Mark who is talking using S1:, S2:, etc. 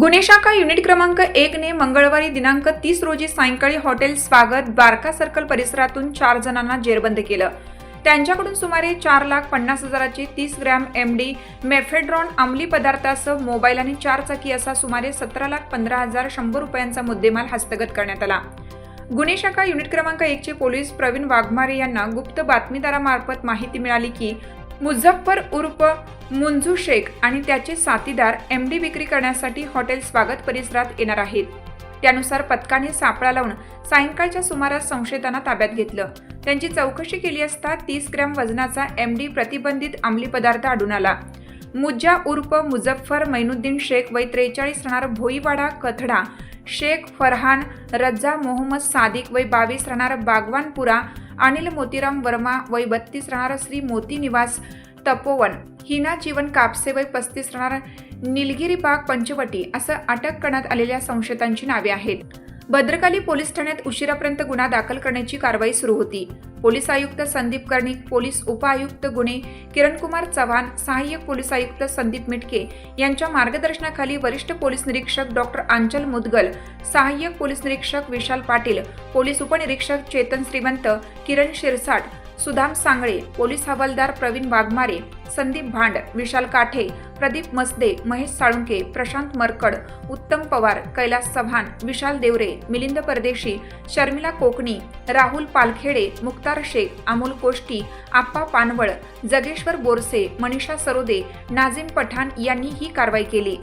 S1: गुन्हे शाखा युनिट क्रमांक एकने मंगळवारी दिनांक तीस रोजी सायंकाळी हॉटेल स्वागत बारका सर्कल परिसरातून चार जणांना जेरबंद केलं. त्यांच्याकडून सुमारे चार लाख पन्नास हजाराची तीस ग्रॅम एम डी मेफेड्रॉन अंमली पदार्थासह मोबाईल आणि चार चाकी असा सुमारे सतरा लाख पंधरा हजार शंभर रुपयांचा मुद्देमाल हस्तगत करण्यात आला. गुन्हे शाखा युनिट क्रमांक एकचे पोलीस प्रवीण वाघमारे यांना गुप्त बातमीदारामार्फत माहिती मिळाली की मुझफ्फर उर्फ मुंजू शेख आणि त्याचे साथीदार एम डी विक्री करण्यासाठी हॉटेल स्वागत परिसरात येणार आहेत. त्यानुसार पथकाने सापळा लावून सायंकाळच्या सुमारास संशयितांना ताब्यात घेतलं. त्यांची चौकशी केली असता तीस ग्रॅम वजनाचा एम डी प्रतिबंधित अंमली पदार्थ आढळून आला. मुज्जा उर्फ मुझफ्फर मैनुद्दीन शेख वय त्रेचाळीस राहणार भोईवाडा कथडा. शेख फरहान रज्जा मोहम्मद सादिक वय बावीस राहणार बागवानपुरा. अनिल मोतीराम वर्मा वय बत्तीस राहणार श्री मोती निवास तपोवन हिना जीवन कापसे वय पस्तीस राहणार निलगिरी बाग पंचवटी असं अटक करण्यात आलेल्या संशयितांची नावे आहेत. भद्रकाली पोलीस ठाण्यात उशिरापर्यंत गुन्हा दाखल करण्याची कारवाई सुरू होती. पोलीस आयुक्त संदीप कर्णिक पोलीस उपआयुक्त गुन्हे किरणकुमार चव्हाण सहाय्यक पोलीस आयुक्त संदीप मिटके यांच्या मार्गदर्शनाखाली वरिष्ठ पोलीस निरीक्षक डॉक्टर आंचल मुदगल सहाय्यक पोलीस निरीक्षक विशाल पाटील पोलीस उपनिरीक्षक चेतन श्रीवंत किरण शिरसाट सुदाम सांगळे पोलीस हवालदार प्रवीण वाघमारे संदीप भांड विशाल काठे प्रदीप मसदे महेश साळुंके प्रशांत मरकड उत्तम पवार कैलास चव्हाण विशाल देवरे मिलिंद परदेशी शर्मिला कोकणी राहुल पालखेडे मुक्तार शेख अमोल कोष्टी आप्पा पानवळ जगेश्वर बोरसे मनीषा सरोदे नाझीम पठाण यांनी ही कारवाई केली.